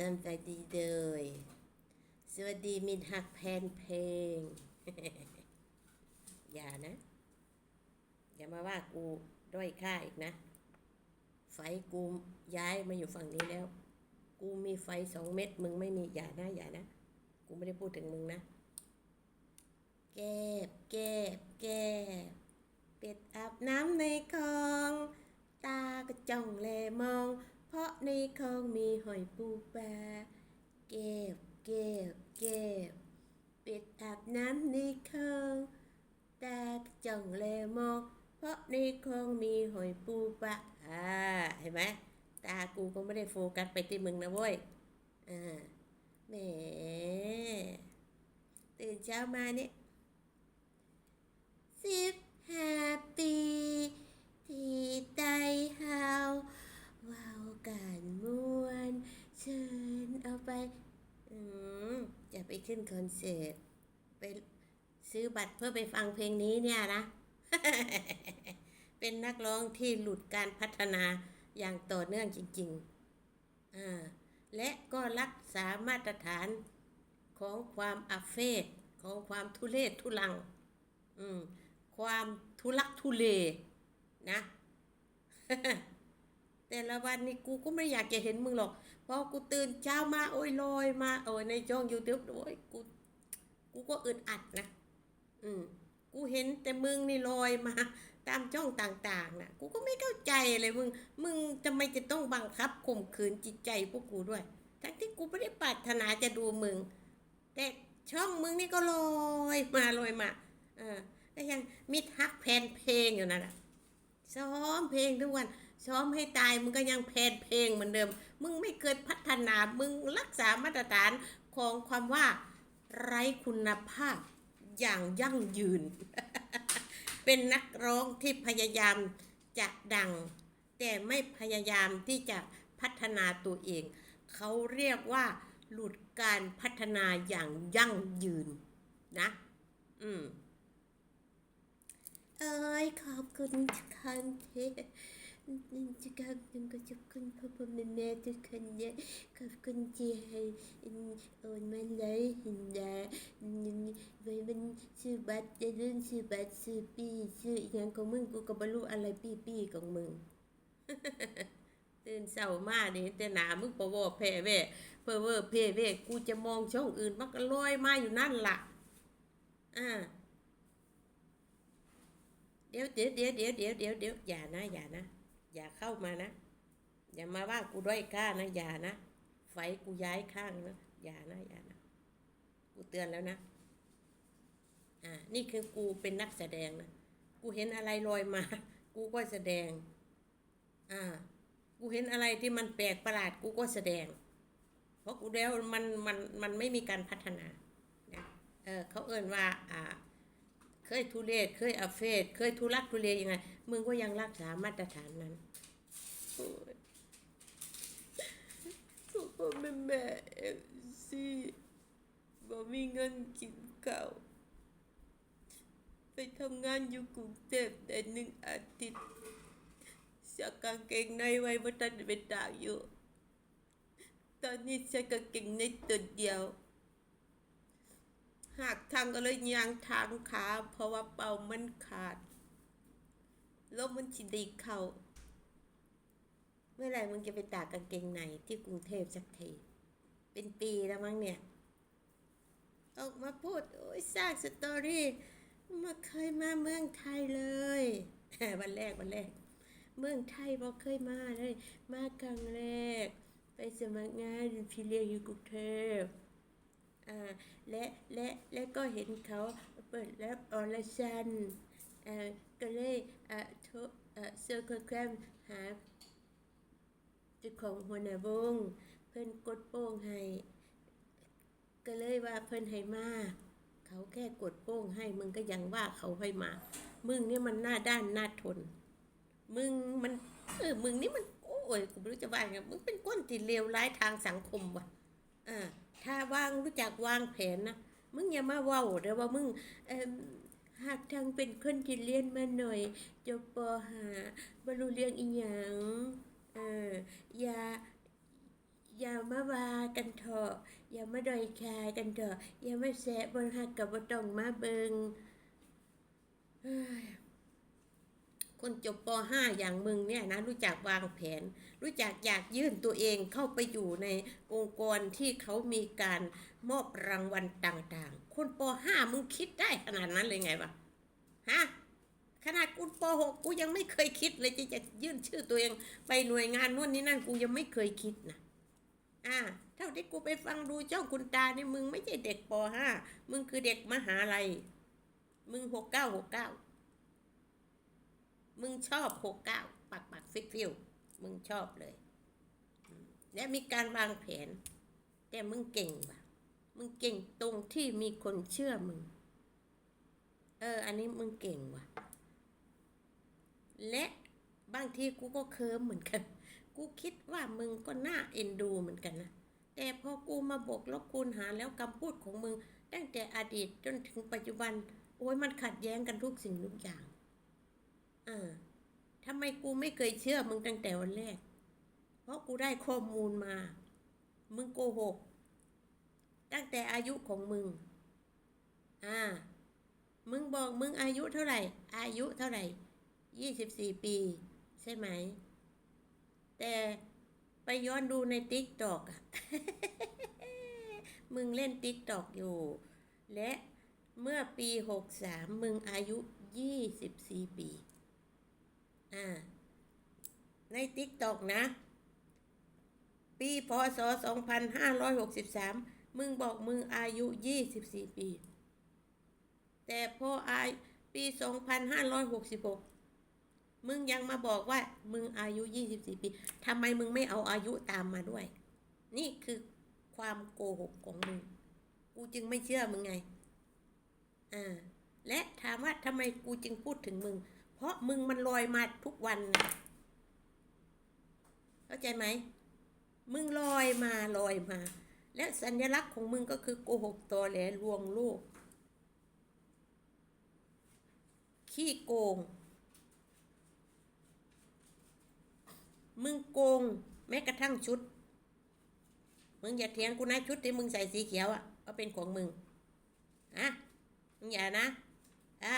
สวัสดีเลยสวัสดีมินหักแพนเพลง อย่านะ อย่ามาว่ากูด้อยค่าอีกนะ ไฟกูย้ายมาอยู่ฝั่งนี้แล้ว กูมีไฟสองเม็ดมึงไม่มีอย่านะอย่านะ กูไม่ได้พูดถึงมึงนะแก็บแก็บแก็บเป็ดอาบน้ำในคลอง ตาก็จ้องแลมอง เพราะในคลองมีหอยปูปลาเก็บเก็บเก็บเป็ดอาบน้ำในคลองตาจ้องแลมองเพราะในคลองมีหอยปูปลาอ่าเห็นไหมตากูก็ไม่ได้โฟกัสไปที่มึงนะเว้ยอ่าแหมตื่นเช้ามาเนี่ยสิบห้าปีที่ไตเฮา ว้าวการม่วน เชิญเอาไป อืมจะไปขึ้นคอนเสิร์ตไปซื้อบัตรเพื่อไปฟังเพลงนี้เนี่ยนะ เป็นนักร้องที่หลุดการพัฒนาอย่างต่อเนื่องจริงๆอ่าและก็รักษามาตรฐานของความอัฟเฟศของความทุเลศทุลัง อืม ความทุลักทุเลนะ แต่ละวันนี่กูก็ไม่อยากจะเห็นมึงหรอกเพราะกูตื่นเช้ามาโอ้ยลอยมาโอ้ยในช่องยูทูบโอ้ยกูกูก็อึดอัดนะ อืมกูเห็นแต่มึงนี่ลอยมา ตามช่องต่างๆนะกูก็ไม่เข้าใจเลยมึง มึงทำไมจะต้องบังคับข่มขืนจิตใจพวกกูด้วย ทั้งที่กูไม่ได้ปรารถนาจะดูมึง แต่ช่องมึงนี่ก็ลอยมาลอยมา เออก็ยังมิดฮักแพนเพลงอยู่นั่นแหะซ้อมเพลงทุกวัน ซ้อมให้ตายมึงก็ยังแพนเพลงเหมือนเดิม มึงไม่เคยพัฒนามึงรักษามาตรฐานของความว่า ไร้คุณภาพอย่างยั่งยืน เป็นนักร้องที่พยายามจะดัง แต่ไม่พยายามที่จะพัฒนาตัวเอง เขาเรียกว่า หลุดการพัฒนาอย่างยั่งยืนนะ อืม เอ้ยขอบคุณทุกคนที่ จะขอบคุณก็ขอบคุณพ่อพ่อแม่แม่ทุกคนเนี่ยขอบคุณที่ให้โอนมาเลยห็นดาไว้มันซื้อบัตรจะเรื่องซื้อบัตรซื้อปีซื้ออย่างของมึงกูก็บรรลุอะไรปีปีของมึงตื่นเช้ามากเนี่ยแต่หนามึงปวอแพ้เว่เพอเวอร์เพเว่กูจะมองช่องอื่นมันก็ลอยมาอยู่นั่นล่ะอ่าเดี๋ยวเดี๋ยวเดี๋ยวเดี๋ยวเดี๋ยวเดี๋ยวอย่านะอย่านะ อย่าเข้ามานะ อย่ามาว่ากูด้อยค่านะ อย่านะ ไฟกูย้ายข้างนะ อย่านะ อย่านะ กูเตือนแล้วนะ อ่า นี่คือกูเป็นนักแสดงนะ กูเห็นอะไรลอยมา กูก็แสดง อ่า กูเห็นอะไรที่มันแปลกประหลาด กูก็แสดง เพราะกูแล้วมันมันมันไม่มีการพัฒนานะเออเขาเอ่นว่า อ่า เคยทุเรศเคยอาเฟศเคยทุรักทุเลยังไง มึงก็ยังรักษามาตรฐานนั้นโอ้ยพ่อแม่แม่เอฟซีบ่มีเงินกินข้าวไปทำงานอยู่กรุงเทพได้หนึ่งอาทิตย์สักกางเกงในไว้บ่ทันไปตากอยู่ ตอนนี้ใช้กางเกงในตัวเดียว หากทางก็เลยยางทางขาเพราะว่าเป่ามันขาดล้วมันชิดีเขาเมื่อไหร่มึงจะไปตากกางเกงในที่กรุงเทพสักที เป็นปีแล้วมั้งเนี่ย ออกมาพูด โอ้ยสร้างสตอรี่มาเคยมาเมืองไทยเลยวันแรกวันแรก เมืองไทยบอกเคยมาเลย มาครั้งแรก ไปสมัครงานพี่เลี้ยงอยู่กรุงเทพ อาและและและก็เห็นเขาเปิดรับออร์ชันอ่าก็เลยอ่าโทรเซอร์คแกรมหาจ้าของหัวหน้าวง เพิ่นกดโป้งให้ก็เลยว่าเพิ่นให้มาเขาแค่กดโป้งให้มึงก็ยังว่าเขาให้มา มึงเนี่ยมันหน้าด้านหน้าทน มึงมันเออมึงนี่มันโอ้ยกูไม่รู้จะว่าไงมึงเป็นก้นที่เลวร้ายทางสังคมว่ะอ่า ถ้าวางรู้จักวางแผนนะมึงอย่ามาว้าเดี๋ยวว่ามึงหากทางเป็นคนที่เรียนมาหน่อยจบปหาบรรลุเรียงอีหยังเอออย่าอย่ามาว่ากันเถอะอย่ามาดอยคายกันเถอะอย่ามาแสะบนหักกับบ่ต้องมาเบิง คนจบป .5 อย่างมึงเนี่ยนะรู้จักวางแผน รู้จักอยากยื่นตัวเองเข้าไปอยู่ในองค์กรที่เขามีการมอบรางวัลต่างๆ คนป .5 มึงคิดได้ขนาดนั้นเลยไงวะฮะขนาดกูป .6 กูยังไม่เคยคิดเลยที่จะยื่นชื่อตัวเอง ไปหน่วยงานนู่นนี่นั่นกูยังไม่เคยคิดนะอ่าเท่าที่กูไปฟังดูเจ้าคุณตาเนี่ยมึงไม่ใช่เด็กป .5 มึงคือเด็กมหาลัย มึงหกเก้าหกเก้า มึงชอบหกเก้าปักปักฟิกฟิวมึงชอบเลย และมีการวางแผน แต่มึงเก่งว่ะ มึงเก่งตรงที่มีคนเชื่อมึง เออ อันนี้มึงเก่งว่ะ และบางทีกูก็เคิมเหมือนกัน กูคิดว่ามึงก็น่าเอ็นดูเหมือนกันนะ แต่พอกูมาบวกลบคูณหารแล้วคำพูดของมึง ตั้งแต่อดีตจนถึงปัจจุบัน โอ้ยมันขัดแย้งกันทุกสิ่งทุกอย่าง อ่าทำไมกูไม่เคยเชื่อมึงตั้งแต่วันแรก เพราะกูได้ข้อมูลมา มึงโกหก ตั้งแต่อายุของมึง อ่า มึงบอกมึงอายุเท่าไหร่ อายุเท่าไหร่ยี่สิบสี่ปี ใช่ไหม แต่ไปย้อนดูในติ๊กตอกอะมึงเล่นติ๊กตอกอยู่ และเมื่อปีหกสามมึงอายุยี่สิบสี่ปี อ่าในติ๊กตอกนะ ปีพศสองพันห้าร้อยหกสิบสามมึงบอกมึงอายุยี่สิบสี่ปี แต่พออายปีสองพันห้าร้อยหกสิบหกมึงยังมาบอกว่ามึงอายุยี่สิบสี่ปีทำไมมึงไม่เอาอายุตามมาด้วย นี่คือความโกหกของมึง กูจึงไม่เชื่อมึงไง อ่า และถามว่าทำไมกูจึงพูดถึงมึง เพราะมึงมันลอยมาทุกวันนะเข้าใจไหม มึงลอยมาลอยมา และสัญลักษณ์ของมึงก็คือโกหกตอแหลลวงโลก ขี้โกง มึงโกงแม้กระทั่งชุด มึงอย่าเถียงกูนะชุดที่มึงใส่สีเขียวอะ่ะก็เป็นของมึงอะมึงอย่านะ อ่า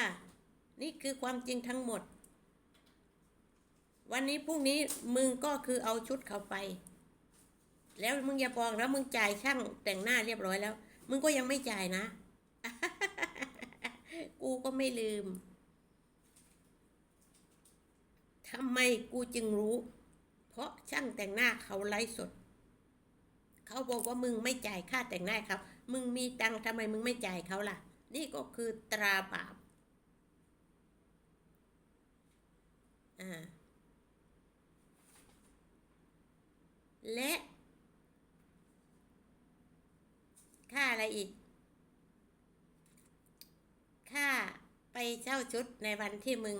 นี่คือความจริงทั้งหมด วันนี้พรุ่งนี้มึงก็คือเอาชุดเขาไป แล้วมึงอย่าบอกแล้วมึงจ่ายช่างแต่งหน้าเรียบร้อยแล้ว มึงก็ยังไม่จ่ายนะ กูก็ไม่ลืมทำไมกูจึงรู้ เพราะช่างแต่งหน้าเขาไลฟ์สด เขาบอกว่ามึงไม่จ่ายค่าแต่งหน้าเขา มึงมีตังทำไมมึงไม่จ่ายเขาล่ะ นี่ก็คือตราบาป อ่าและค่าอะไรอีก ค่าไปเช่าชุดในวันที่มึง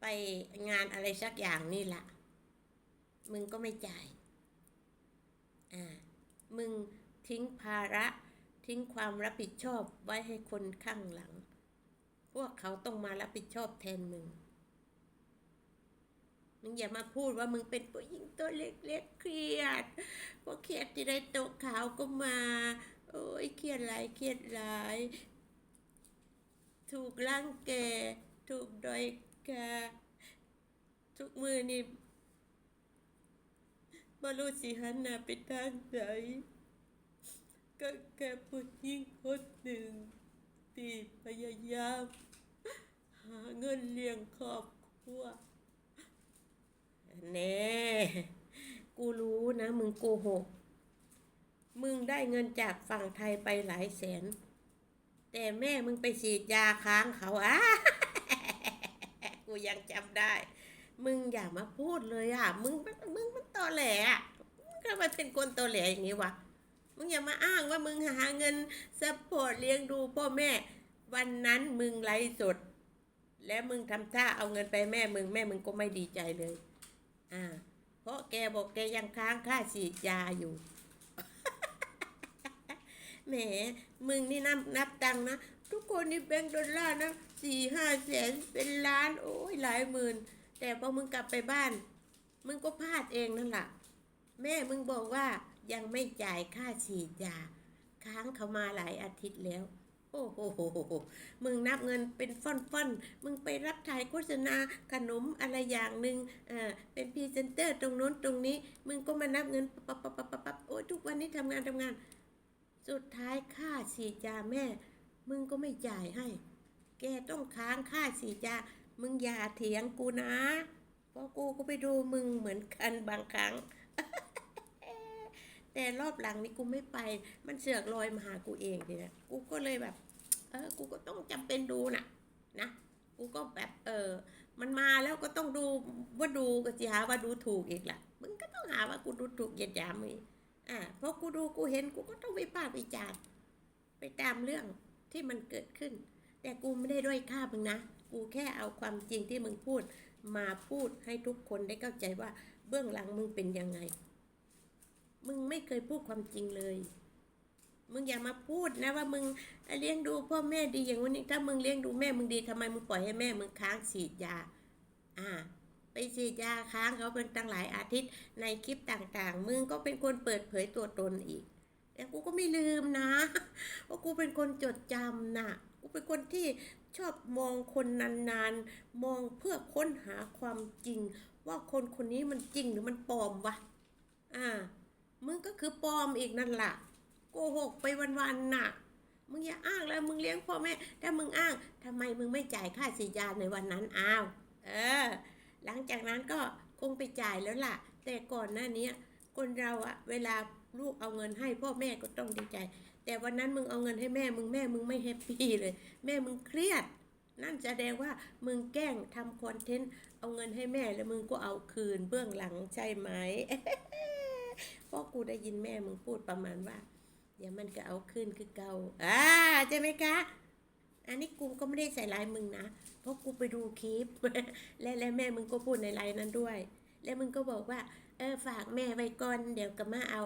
ไปงานอะไรสักอย่างนี่แหละมึงก็ไม่จ่าย อ่า มึงทิ้งภาระทิ้งความรับผิดชอบไว้ให้คนข้างหลัง พวกเขาต้องมารับผิดชอบแทนมึง มึงอย่ามาพูดว่ามึงเป็นผู้หญิงตัวเล็กๆเครียดพอเครียดที่ได้โต๊ะขาวก็มา โอ้ยเครียดหลายเครียดหลาย ถูกร่างแกถูกดอยกาทุกมือนี่มารู้สิหันหน้าไปทางไหนก็แค่ผู้หญิงคนหนึ่งที่พยายามหาเงินเลี้ยงครอบครัว แน่ กูรู้นะมึงโกหก มึงได้เงินจากฝั่งไทยไปหลายแสน แต่แม่มึงไปฉีดยาค้างเขาอะกูยังจำได้ มึงอย่ามาพูดเลยอะ มึงมึงมันตอแหลอะมึงทำไมเป็นคนตอแหลอย่างนี้วะ มึงอย่ามาอ้างว่ามึงหาเงินซัพพอร์ตเลี้ยงดูพ่อแม่ วันนั้นมึงไลฟ์สด และมึงทำท่าเอาเงินไปแม่มึงแม่มึงก็ไม่ดีใจเลย อ่าเพราะแกบอกแกยังค้างค่าฉีดยาอยู่ แหม มึงนี่นับนับตังนะ ทุกคนนี่แบงค์ดอลลาร์นะสี่ห้าแสนเป็นล้าน โอ้ยหลายหมื่น แต่พอมึงกลับไปบ้าน มึงก็พลาดเองนั่นแหละแม่มึงบอกว่ายังไม่จ่ายค่าฉีดยา ค้างเขามาหลายอาทิตย์แล้ว โอ้โห มึงนับเงินเป็นฟ่อนๆมึงไปรับถ่ายโฆษณาขนมอะไรอย่างหนึ่งอ่า เป็นพรีเซนเตอร์ตรงโน้นตรงนี้ มึงก็มานับเงินปั๊บปั๊บปั๊บปั๊บโอ้ยทุกวันนี้ทำงานทำงาน สุดท้ายค่าฉีดยาแม่ มึงก็ไม่จ่ายให้ แกต้องค้างค่าฉีดยา มึงอย่าเถียงกูนะ เพราะกูก็ไปดูมึงเหมือนกันบางครั้ง แต่รอบหลังนี่กูไม่ไป มันเสือกลอยมาหากูเองทีนะกูก็เลยแบบ เออ กูก็ต้องจำเป็นดูนะนะกูก็แบบเออ มันมาแล้วก็ต้องดูว่าดูก็จะหาว่าดูถูกอีกล่ะ มึงก็ต้องหาว่ากูดูถูกเหยียดหยามมึงอีกอ่าเพราะกูดูกูเห็นกูก็ต้องไปปากวิจารณ์ไปตามเรื่องที่มันเกิดขึ้น แต่กูไม่ได้ด้อยค่ามึงนะ กูแค่เอาความจริงที่มึงพูด มาพูดให้ทุกคนได้เข้าใจว่าเบื้องหลังมึงเป็นยังไง มึงไม่เคยพูดความจริงเลย มึงอย่ามาพูดนะว่ามึงเลี้ยงดูพ่อแม่ดีอย่างวันนี้ถ้ามึงเลี้ยงดูแม่มึงดีทำไมมึงปล่อยให้แม่มึงค้างฉีดยา อ่า ไปฉีดยาค้างเขาเป็นตั้งหลายอาทิตย์ในคลิปต่างๆ มึงก็เป็นคนเปิดเผยตัวตนอีกแต่กูก็ไม่ลืมนะว่ากูเป็นคนจดจำนะกูเป็นคนที่ชอบมองคนนานๆ มองเพื่อค้นหาความจริง ว่าคนคนนี้มันจริงหรือมันปลอมวะ อ่า มึงก็คือปลอมอีกนั่นแหละโกหกไปวันๆน่ะ มึงอย่าอ้างแล้วมึงเลี้ยงพ่อแม่ ถ้ามึงอ้างทำไมมึงไม่จ่ายค่าฉียาในวันนั้นอ้าวเออ หลังจากนั้นก็คงไปจ่ายแล้วล่ะ แต่ก่อนหน้านี้คนเราอะเวลาลูกเอาเงินให้พ่อแม่ก็ต้องดีใจ แต่วันนั้นมึงเอาเงินให้แม่มึงแม่มึงไม่แฮปปี้เลย แม่มึงเครียด นั่นแสดงว่ามึงแกล้งทำคอนเทนต์เอาเงินให้แม่แล้วมึงก็เอาคืนเบื้องหลังใช่ไหม ราะกูได้ยินแม่มึงพูดประมาณว่า เดี๋ยวมันก็เอาคืนคือเกาอ่าใช่ไหมคะ อันนี้กูก็ไม่ได้ใส่ลายมึงนะ เพราะกูไปดูคลิป และและแม่มึงก็พูดในไลน์นั้นด้วย แล้วมึงก็บอกว่า เออฝากแม่ไว้ก่อนเดี๋ยวก็มาเอา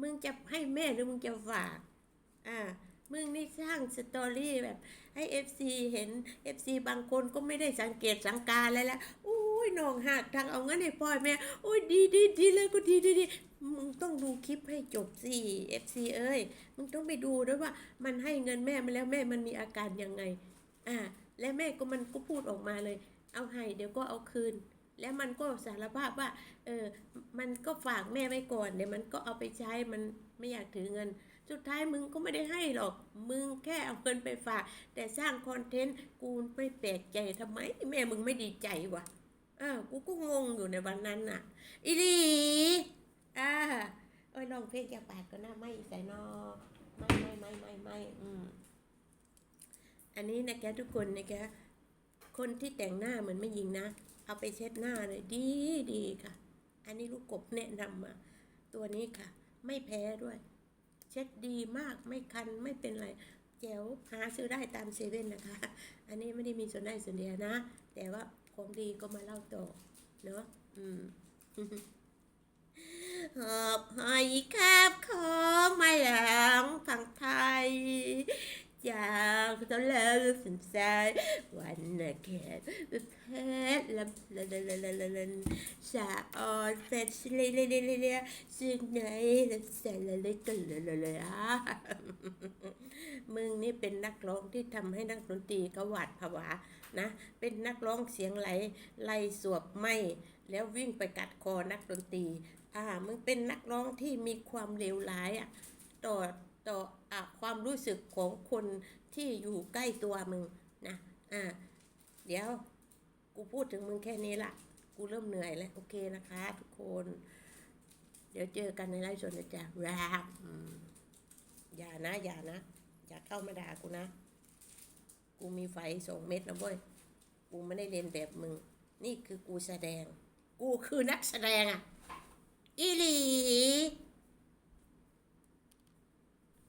มึงจะให้แม่หรือมึงจะฝาก อ่ามึงนี่สร้างสตอรี่แบบ ให้ FC เห็น FC บางคนก็ไม่ได้สังเกตสังการแล้วและอุ้ ยน้องหักทางเอาเงินให้พ่อแม่ โอ้ยดีดีดีเลยก็ดีดีดีมึงต้องดูคลิปให้จบสิ FC เอ้ยมึงต้องไปดูด้วยว่า มันให้เงินแม่มาแล้วแม่มันมีอาการยังไง อ่า และแม่ก็มันก็พูดออกมาเลย เอาให้เดี๋ยวก็เอาคืน แล้วมันก็สารภาพว่า เออ มันก็ฝากแม่ไว้ก่อนเดี๋ยวมันก็เอาไปใช้มันไม่อยากถือเงิน สุดท้ายมึงก็ไม่ได้ให้หรอก มึงแค่เอาเงินไปฝาก แต่สร้างคอนเทนต์กูไม่แปลกใจทำไม แม่มึงไม่ดีใจวะ อ้ากูก็งงอยู่ในวันนั้นน่ะ อีหลีอ่าโอ้ยลองเพลงจากปากก็น่าไม่ใส่นอไม่ไม่ไม่ไม่ไม่อืมอันนี้นะแกทุกคนนะแกคนที่แต่งหน้าเหมือนไม่ยิงนะ เอาไปเช็ดหน้าเลยดีดีค่ะ อันนี้ลูกกบแนะนำมาตัวนี้ค่ะ ไม่แพ้ด้วย เช็ดดีมากไม่คันไม่เป็นไรแจ๋วหาซื้อได้ตามเซเว่นนะคะ อันนี้ไม่ได้มีส่วนได้ส่วนเดียนะ แต่ว่า ของดีก็มาเล่าต่อ เนาะอืมหอบหอยคาบของมาหลังฝั่งไทย จากตะเลสันสายวันนะแค่เพชรลำลำลำลำลำลำสาออนเฟชเลเลเลเลเลซึ่งไหนละแสนละเล็กกันเลยเลยเลยอะมึงนี่เป็นนักร้องที่ทำให้นักดนตรีเขาหวาดผวานะ เป็นนักร้องเสียงไหลไล่สวบไม่แล้ววิ่งไปกัดคอนักดนตรี อ่า มึงเป็นนักร้องที่มีความเลวร้ายอะต่อ ต่ออะความรู้สึกของคนที่อยู่ใกล้ตัวมึงนะอ่าเดี๋ยวกูพูดถึงมึงแค่นี้ละกูเริ่มเหนื่อยแล้ว โอเคนะคะ ทุกคน เดี๋ยวเจอกันในไลฟ์สดนะจ๊ะแรปอืมอย่านะ อย่านะ อย่าเข้ามาด่ากูนะ กูมีไฟสองเม็ดนะเว้ย กูไม่ได้เรียนแบบมึง นี่คือกูแสดง กูคือนักแสดงอะอีหลี